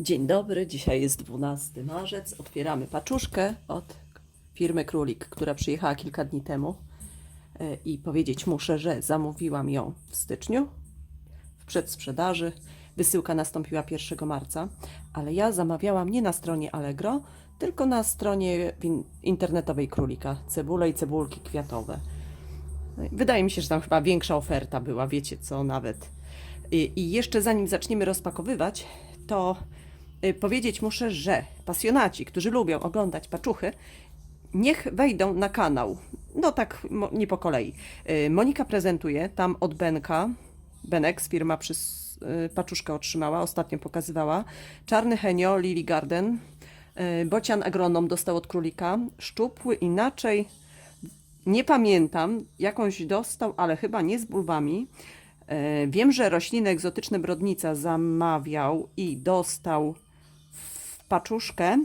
Dzień dobry, dzisiaj jest 12 marzec. Otwieramy paczuszkę od firmy Królik, która przyjechała kilka dni temu. E, I powiedzieć muszę, że zamówiłam ją w styczniu w przedsprzedaży. Wysyłka nastąpiła 1 marca, ale ja zamawiałam nie na stronie Allegro, tylko na stronie internetowej Królika. Cebule i cebulki kwiatowe. No Wydaje mi się, że tam chyba większa oferta była, wiecie co, nawet. I, jeszcze zanim zaczniemy rozpakowywać, to powiedzieć muszę, że pasjonaci, którzy lubią oglądać paczuchy, niech wejdą na kanał. No tak, nie po kolei. Y, Monika prezentuje tam od Benka. Benex, firma przys, y, paczuszkę otrzymała, ostatnio pokazywała. Czarny Henio, Lily Garden. y, Bocian Agronom dostał od królika. Szczupły inaczej nie pamiętam, jakąś dostał, ale chyba nie z bulwami. Wiem, że rośliny egzotyczne Brodnica zamawiał i dostał paczuszkę,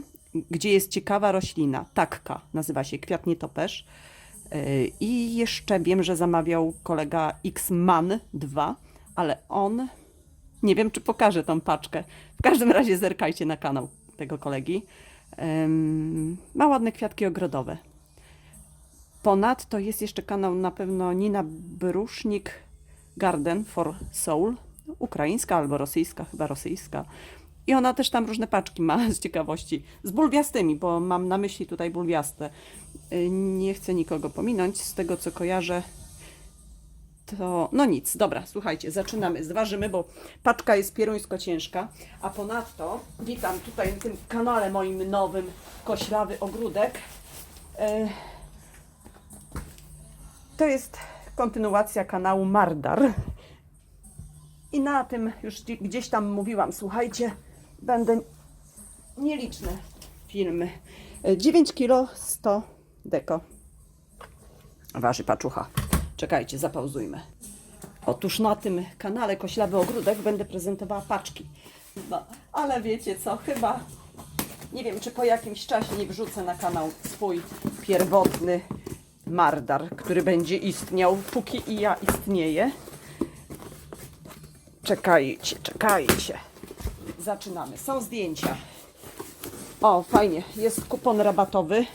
gdzie jest ciekawa roślina. Takka nazywa się, kwiat nietoperz. E, I jeszcze wiem, że zamawiał kolega X-Man 2, ale on, nie wiem, czy pokaże tą paczkę. W każdym razie zerkajcie na kanał tego kolegi. Ma ładne kwiatki ogrodowe. Ponadto jest jeszcze kanał na pewno Nina Brusznik Garden for Soul, ukraińska albo rosyjska, chyba rosyjska. I ona też tam różne paczki ma z ciekawości, z bulwiastymi, bo mam na myśli tutaj bulwiaste. Y, Nie chcę nikogo pominąć, z tego co kojarzę, to no nic, dobra, słuchajcie, zaczynamy, zważymy, bo paczka jest pieruńsko ciężka, a ponadto witam tutaj w tym kanale moim nowym Koślawy Ogródek. Y, to jest kontynuacja kanału Mardar. I na tym już gdzie- gdzieś tam mówiłam, słuchajcie, będę nieliczne filmy. E, 9 kg 100 deko. Waży paczucha. Czekajcie, zapauzujmy. Otóż na tym kanale Koślawy Ogródek będę prezentowała paczki. No, ale wiecie co, chyba nie wiem, czy po jakimś czasie nie wrzucę na kanał swój pierwotny Mardar, który będzie istniał, póki i ja istnieję. Czekajcie, czekajcie. Zaczynamy. Są zdjęcia. O, fajnie. Jest kupon rabatowy.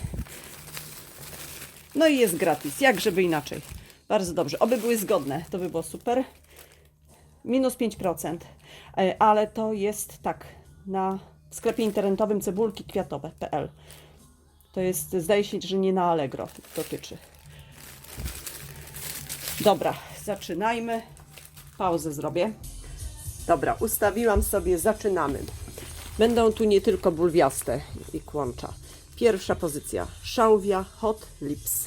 No i jest gratis. Jak żeby inaczej. Bardzo dobrze. Oby były zgodne. To by było super. Minus 5%. E, Ale to jest tak. Na w sklepie internetowym cebulki kwiatowe.pl. To jest, zdaje się, że nie na Allegro dotyczy. Dobra, zaczynajmy. Pauzę zrobię. Dobra, ustawiłam sobie, zaczynamy. Będą tu nie tylko bulwiaste i kłącza. Pierwsza pozycja. Szałwia Hot Lips.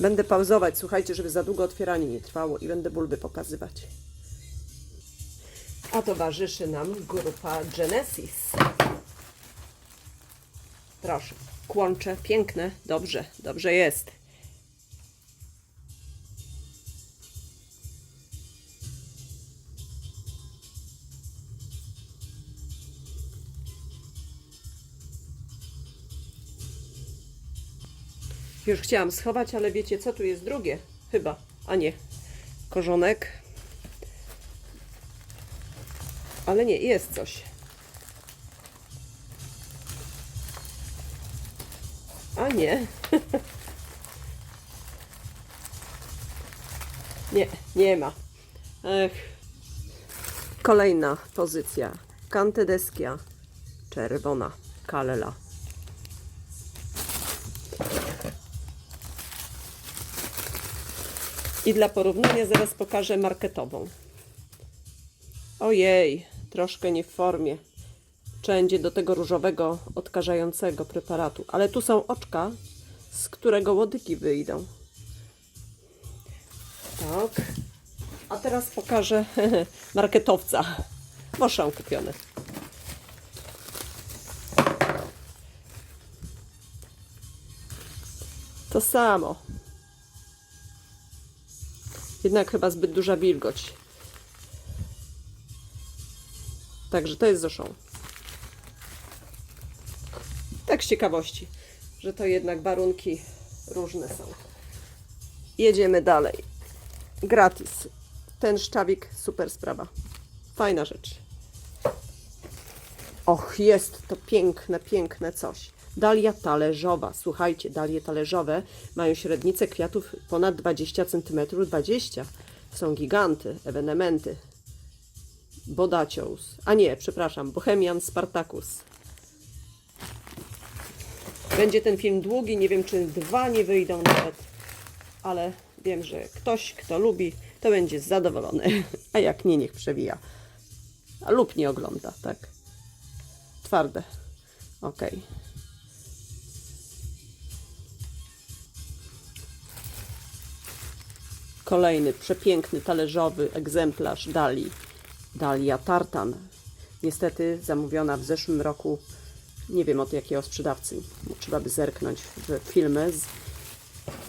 Będę pauzować, słuchajcie, żeby za długo otwieranie nie trwało i będę bulwy pokazywać. A towarzyszy nam grupa Genesis. Proszę, kłącze, piękne, dobrze, dobrze jest. Już chciałam schować, ale wiecie co, tu jest drugie, chyba, a nie, korzonek. Ale nie, jest coś. A nie. nie, nie ma. Ech. Kolejna pozycja. Kantydeskia. Czerwona. Kalela. I dla porównania zaraz pokażę marketową. Ojej, troszkę nie w formie. Wszędzie do tego różowego, odkażającego preparatu. Ale tu są oczka, z którego łodygi wyjdą. Tak. A teraz pokażę marketowca. Moszą kupione. To samo. Jednak chyba zbyt duża wilgoć. Także to jest zoszą. Tak z ciekawości, że to jednak warunki różne są. Jedziemy dalej. Gratis. ten szczawik, super sprawa. Fajna rzecz. Och, jest to piękne, piękne coś. Dalia talerzowa. Słuchajcie, dalie talerzowe mają średnicę kwiatów ponad 20 cm. 20. Są giganty, ewenementy. Bodacious. A nie, przepraszam, Bohemian Spartacus. Będzie ten film długi, nie wiem czy dwa nie wyjdą nawet, ale wiem, że ktoś, kto lubi, to będzie zadowolony, a jak nie, niech przewija. A lub nie ogląda, tak. Twarde. Ok. Kolejny przepiękny talerzowy egzemplarz Dali. Dalia Tartan. Niestety zamówiona w zeszłym roku. Nie wiem od jakiego sprzedawcy. Trzeba by zerknąć w filmy. Z...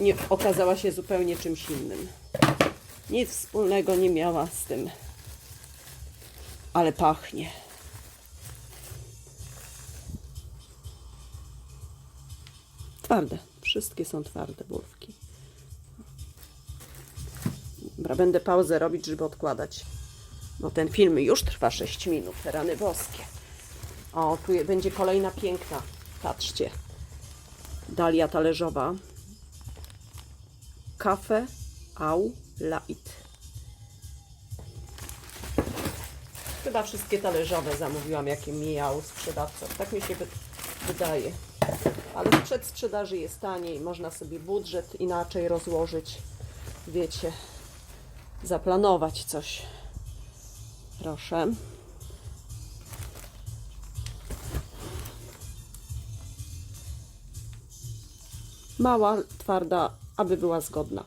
Nie, okazała się zupełnie czymś innym. Nic wspólnego nie miała z tym. Ale pachnie. Twarde. Wszystkie są twarde burwki. Dobra, będę pauzę robić, żeby odkładać. Bo ten film już trwa 6 minut. Rany boskie. O, tu będzie kolejna piękna. Patrzcie. Dalia talerzowa. Kafe au lait. Chyba wszystkie talerzowe zamówiłam, jakie mijał sprzedawca. Tak mi się wy- wydaje. Ale w przedsprzedaży jest taniej. Można sobie budżet inaczej rozłożyć. Wiecie, zaplanować coś. Proszę. Mała, twarda, aby była zgodna.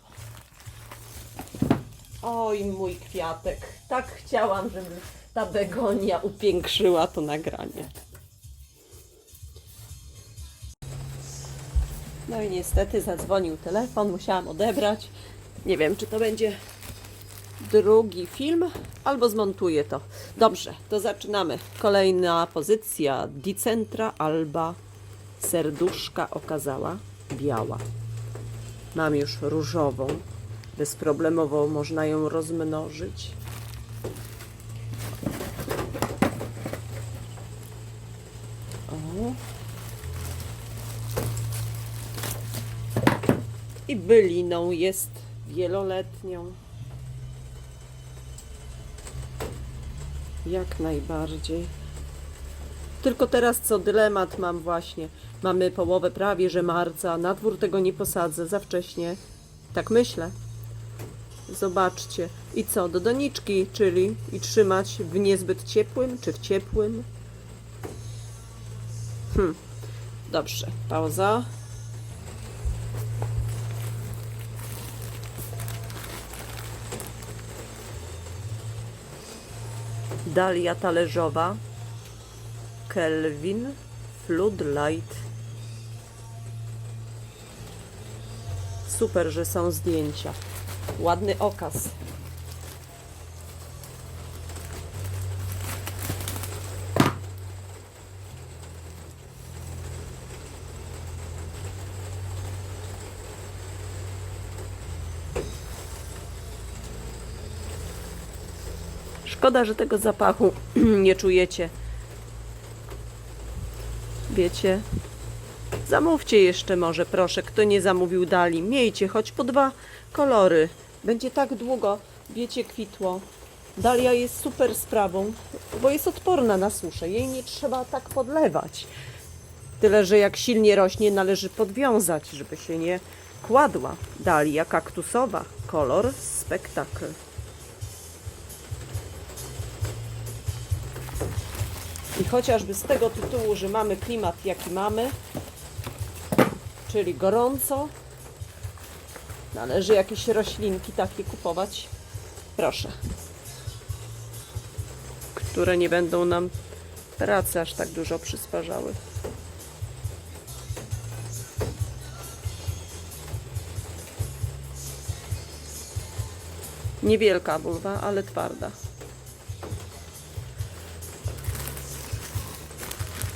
Oj, mój kwiatek. Tak chciałam, żeby ta begonia upiększyła to nagranie. No i niestety zadzwonił telefon, musiałam odebrać. Nie wiem, czy to będzie drugi film, albo zmontuję to. Dobrze, to zaczynamy. Kolejna pozycja. Dicentra alba serduszka okazała biała. Mam już różową. Bezproblemowo można ją rozmnożyć. O. I byliną jest wieloletnią. Jak najbardziej. Tylko teraz co dylemat mam właśnie. Mamy połowę prawie że marca, na dwór tego nie posadzę za wcześnie. Tak myślę. Zobaczcie. I co, do doniczki, czyli i trzymać w niezbyt ciepłym, czy w ciepłym? Hm. Dobrze, pauza. Dalia talerzowa. Kelvin Floodlight. Super, że są zdjęcia. Ładny okaz. Szkoda, że tego zapachu nie czujecie. Wiecie? Zamówcie jeszcze może, proszę, kto nie zamówił dali. Miejcie choć po dwa kolory. Będzie tak długo, wiecie, kwitło. Dalia jest super sprawą, bo jest odporna na suszę. Jej nie trzeba tak podlewać. Tyle, że jak silnie rośnie, należy podwiązać, żeby się nie kładła. Dalia kaktusowa. Kolor spektakl. I chociażby z tego tytułu, że mamy klimat jaki mamy, czyli gorąco, należy jakieś roślinki takie kupować. Proszę. Które nie będą nam pracy aż tak dużo przysparzały. Niewielka bulwa, ale twarda.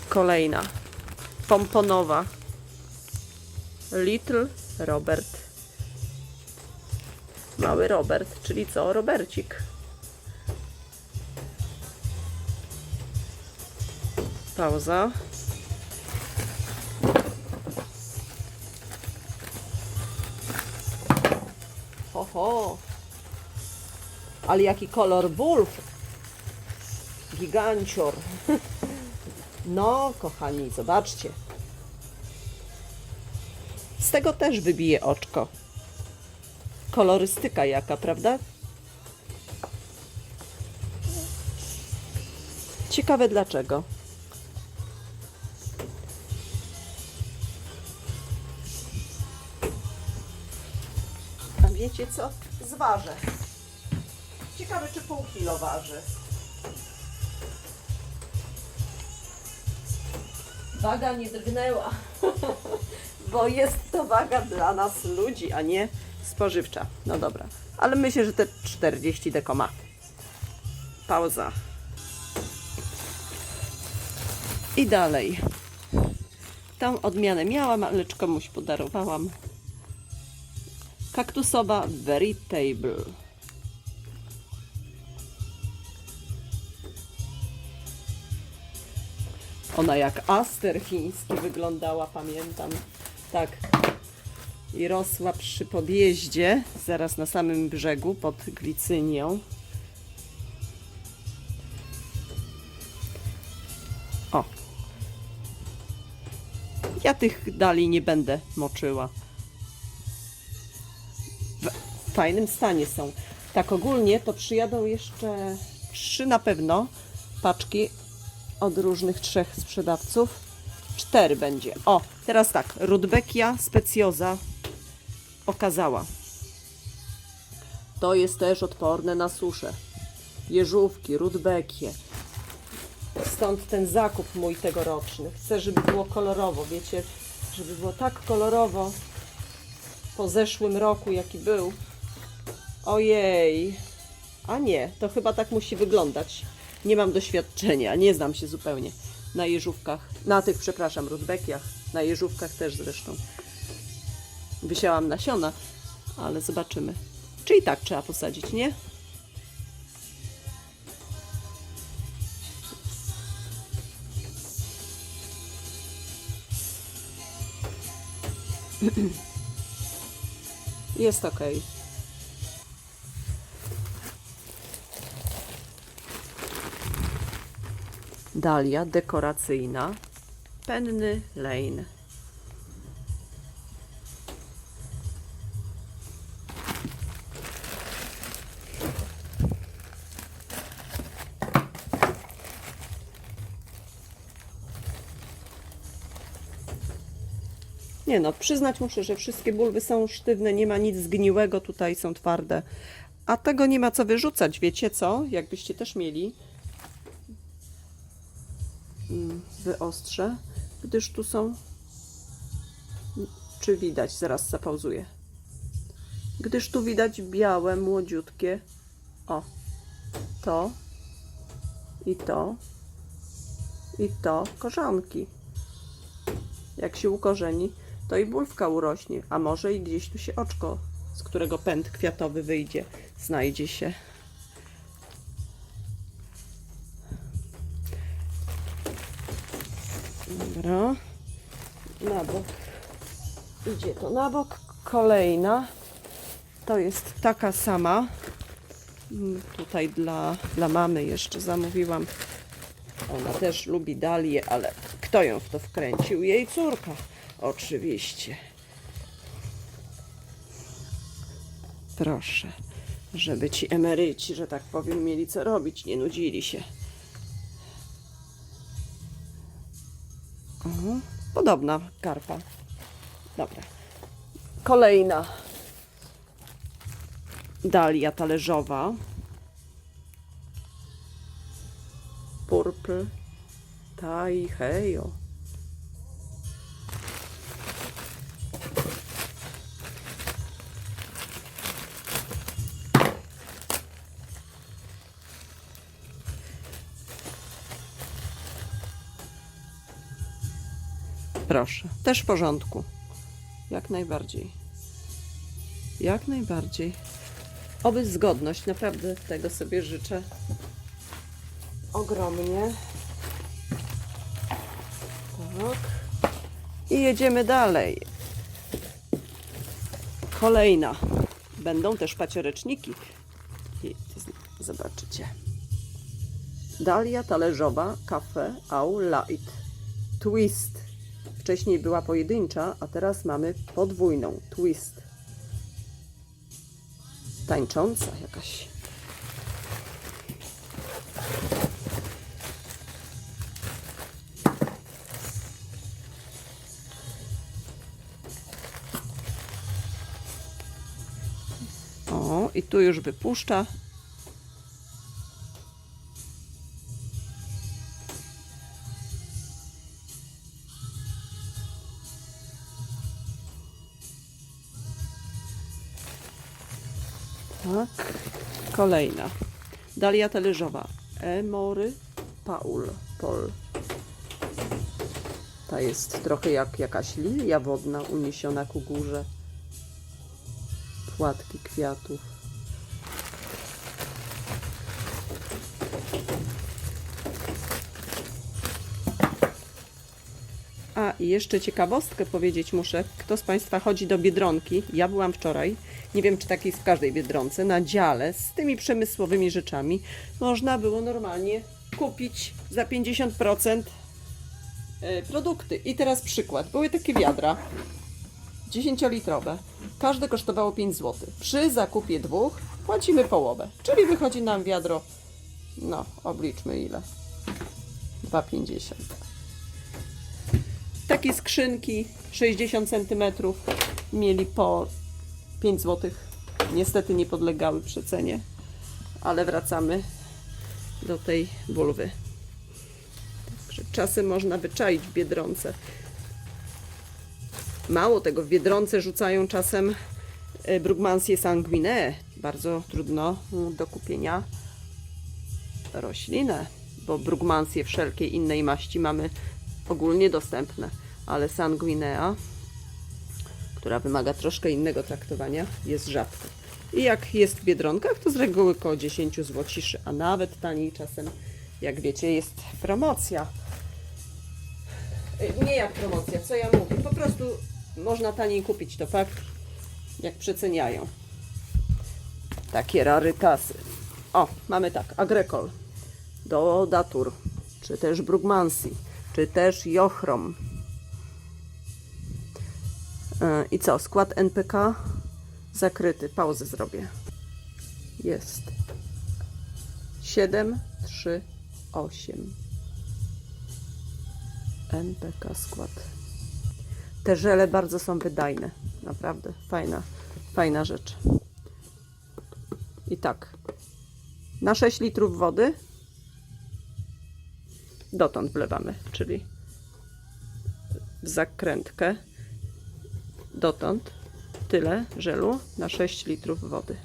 Kolejna. Pomponowa. Little Robert. Mały Robert, czyli co? Robercik. Pauza. Ho, ho. Ale jaki kolor Wolf. Gigancior. No, kochani, zobaczcie. Z tego też wybije oczko. Kolorystyka jaka, prawda? Ciekawe dlaczego. A wiecie co? Zważę. Ciekawe, czy pół kilo waży. Waga nie drgnęła, bo jest to waga dla nas ludzi, a nie spożywcza. No dobra, ale myślę, że te 40 deko ma. Pauza. I dalej. Tą odmianę miałam, ale komuś podarowałam. Kaktusowa Veritable. Ona jak aster chiński wyglądała, pamiętam. Tak. I rosła przy podjeździe, zaraz na samym brzegu, pod glicynią. O. Ja tych dali nie będę moczyła. W fajnym stanie są. Tak ogólnie to przyjadą jeszcze trzy na pewno paczki od różnych trzech sprzedawców. Cztery będzie. O, teraz tak. Rudbeckia Speciosa okazała. To jest też odporne na suszę. Jeżówki, rudbekie. Stąd ten zakup mój tegoroczny. Chcę, żeby było kolorowo, wiecie, żeby było tak kolorowo po zeszłym roku, jaki był. Ojej. A nie, to chyba tak musi wyglądać. Nie mam doświadczenia, nie znam się zupełnie na jeżówkach. Na tych, przepraszam, rudbekiach. Na jeżówkach też zresztą. Wysiałam nasiona, ale zobaczymy. Czy i tak trzeba posadzić, nie? Jest ok. Dalia dekoracyjna. Penny Lane. Nie no, przyznać muszę, że wszystkie bulwy są sztywne, nie ma nic zgniłego, tutaj są twarde. A tego nie ma co wyrzucać, wiecie co? Jakbyście też mieli wyostrze, gdyż tu są, czy widać, zaraz zapauzuję, gdyż tu widać białe, młodziutkie, o, to i to i to korzonki. Jak się ukorzeni, to i bulwka urośnie, a może i gdzieś tu się oczko, z którego pęd kwiatowy wyjdzie, znajdzie się. Dobra. Na bok. Idzie to na bok. Kolejna. To jest taka sama. Mm, Tutaj dla, dla mamy jeszcze zamówiłam. Ona też lubi dalię, ale kto ją w to wkręcił? Jej córka. Oczywiście. Proszę, żeby ci emeryci, że tak powiem, mieli co robić, nie nudzili się. Mhm. Podobna karpa. Dobra. Kolejna dalia talerzowa. Purple. Tai hejo. Proszę, też w porządku. Jak najbardziej. Jak najbardziej. Oby zgodność, naprawdę tego sobie życzę ogromnie. Tak. I jedziemy dalej. Kolejna. Będą też pacioreczniki. Zobaczycie. Dalia talerzowa, kafe, au, light. Twist. Wcześniej była pojedyncza, a teraz mamy podwójną. Twist. Tańcząca jakaś. O, i tu już wypuszcza. Tak. Kolejna. Dalia talerzowa. Emory Paul. Pol. Ta jest trochę jak jakaś lilia wodna uniesiona ku górze. Płatki kwiatów. I jeszcze ciekawostkę powiedzieć muszę. Kto z Państwa chodzi do Biedronki? Ja byłam wczoraj. Nie wiem, czy tak jest w każdej Biedronce. Na dziale z tymi przemysłowymi rzeczami można było normalnie kupić za 50% e, produkty. I teraz przykład. Były takie wiadra 10-litrowe. Każde kosztowało 5 zł. Przy zakupie dwóch płacimy połowę. Czyli wychodzi nam wiadro, no obliczmy ile. 2,50. Takie skrzynki 60 cm mieli po 5 zł. Niestety nie podlegały przecenie, ale wracamy do tej bulwy. Także czasem można wyczaić w Biedronce. Mało tego, w Biedronce rzucają czasem e, Brugmansie sanguinee. Bardzo trudno mm, do kupienia roślinę, bo Brugmansie wszelkiej innej maści mamy ogólnie dostępne, ale sanguinea, która wymaga troszkę innego traktowania, jest rzadko. I jak jest w Biedronkach, to z reguły około 10 złociszy, a nawet taniej czasem, jak wiecie, jest promocja. Y, Nie jak promocja, co ja mówię, po prostu można taniej kupić to fakt, jak przeceniają. Takie rarytasy. O, mamy tak, Agrekol, do Datur, czy też Brugmansi, czy też Jochrom. E, I co, skład NPK zakryty, pauzę zrobię. Jest 7, 3, 8. NPK skład. Te żele bardzo są wydajne. Naprawdę fajna, fajna rzecz. I tak. Na 6 litrów wody dotąd wlewamy, czyli w zakrętkę dotąd tyle żelu na 6 litrów wody.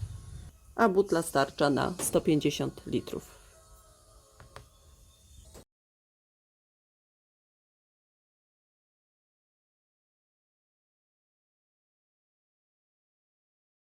A butla starcza na 150 litrów.